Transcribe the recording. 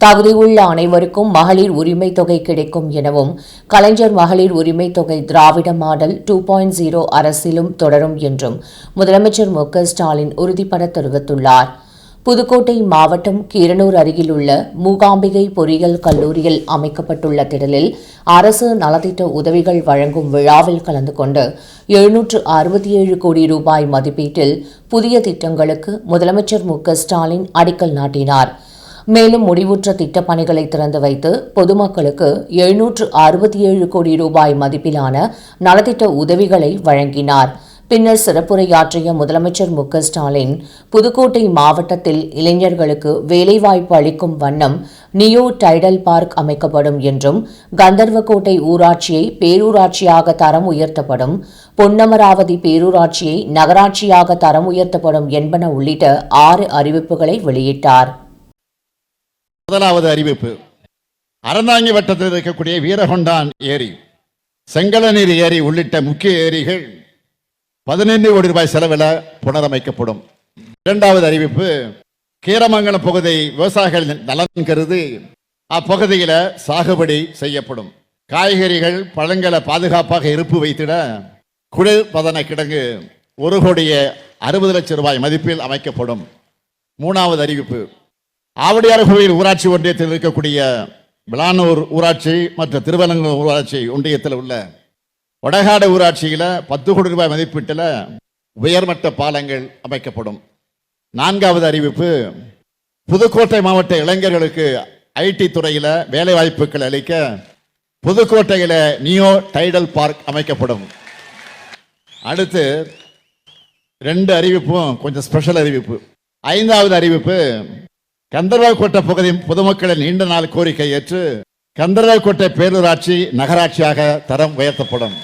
தகுதியுள்ள அனைவருக்கும் மகளிர் உரிமை தொகை கிடைக்கும் எனவும் கலைஞர் மகளிர் உரிமை தொகை Dravida model two point zero அரசிலும் தொடரும் என்றும் முதலமைச்சர் மு க ஸ்டாலின் உறுதிபட தெரிவித்துள்ளார். புதுக்கோட்டை மாவட்டம் கீரனூர் அருகில் உள்ள மூகாம்பிகை பொறியியல் கல்லூரியில் அமைக்கப்பட்டுள்ள திடலில் அரசு நலத்திட்ட உதவிகள் வழங்கும் விழாவில் கலந்து கொண்டு எழுநூற்று அறுபத்தி ஏழு கோடி ரூபாய் மதிப்பீட்டில் புதிய திட்டங்களுக்கு முதலமைச்சர் மு க ஸ்டாலின் அடிக்கல் நாட்டினார். மேலும் முடிவுற்ற திட்டப்பணிகளை திறந்து வைத்து பொதுமக்களுக்கு எழுநூற்று அறுபத்தி ஏழு கோடி ரூபாய் மதிப்பிலான நலத்திட்ட உதவிகளை வழங்கினார். பின்னர் சிறப்புரையாற்றிய முதலமைச்சர் மு. ஸ்டாலின் புதுக்கோட்டை மாவட்டத்தில் இளைஞர்களுக்கு வேலைவாய்ப்பு அளிக்கும் வண்ணம் நியோ டைடல் பார்க் அமைக்கப்படும் என்றும் கந்தர்வக்கோட்டை ஊராட்சியை பேரூராட்சியாக தரம் உயர்த்தப்படும் பொன்னமராவதி பேரூராட்சியை நகராட்சியாக தரம் உயர்த்தப்படும் என்பன உள்ளிட்ட ஆறு அறிவிப்புகளை வெளியிட்டார். முதலாவது அறிவிப்பு. அறந்தாங்கி வட்டத்தில் இருக்கக்கூடிய வீரகொண்டான் ஏரி செங்கலநீர் ஏரி உள்ளிட்ட முக்கிய ஏரிகள் பதினைந்து கோடி ரூபாய் செலவில் புனரமைக்கப்படும். இரண்டாவது அறிவிப்பு கீரமங்கலம் பகுதி விவசாயிகள் நலன் கருதி அப்பகுதியில் சாகுபடி செய்யப்படும். காய்கறிகள் பழங்களை பாதுகாப்பாக இருப்பு வைத்திட குளிர் பதன கிடங்கு ஒரு கோடியே அறுபது லட்சம் ரூபாய் மதிப்பில் அமைக்கப்படும். மூணாவது அறிவிப்பு ஆவடியார் கோவில் ஊராட்சி ஒன்றியத்தில் இருக்கக்கூடிய விளானூர் ஊராட்சி மற்றும் திருவனங்கூர் ஊராட்சி ஒன்றியத்தில் உள்ள வடகாடு ஊராட்சியில் பத்து கோடி ரூபாய் மதிப்பீட்டில் உயர்மட்ட பாலங்கள் அமைக்கப்படும். நான்காவது அறிவிப்பு புதுக்கோட்டை மாவட்ட இளைஞர்களுக்கு ஐடி துறையில் வேலை வாய்ப்புகள் அளிக்க புதுக்கோட்டையில் நியோ டைடல் பார்க் அமைக்கப்படும். அடுத்து ரெண்டு அறிவிப்பும் கொஞ்சம் ஸ்பெஷல் அறிவிப்பு. ஐந்தாவது அறிவிப்பு கந்தர்வக்கோட்டை பகுதி பொதுமக்களின் நீண்ட நாள் கோரிக்கை ஏற்று கந்தர்வக்கோட்டை பேரூராட்சி நகராட்சியாக தரம் உயர்த்தப்படும்.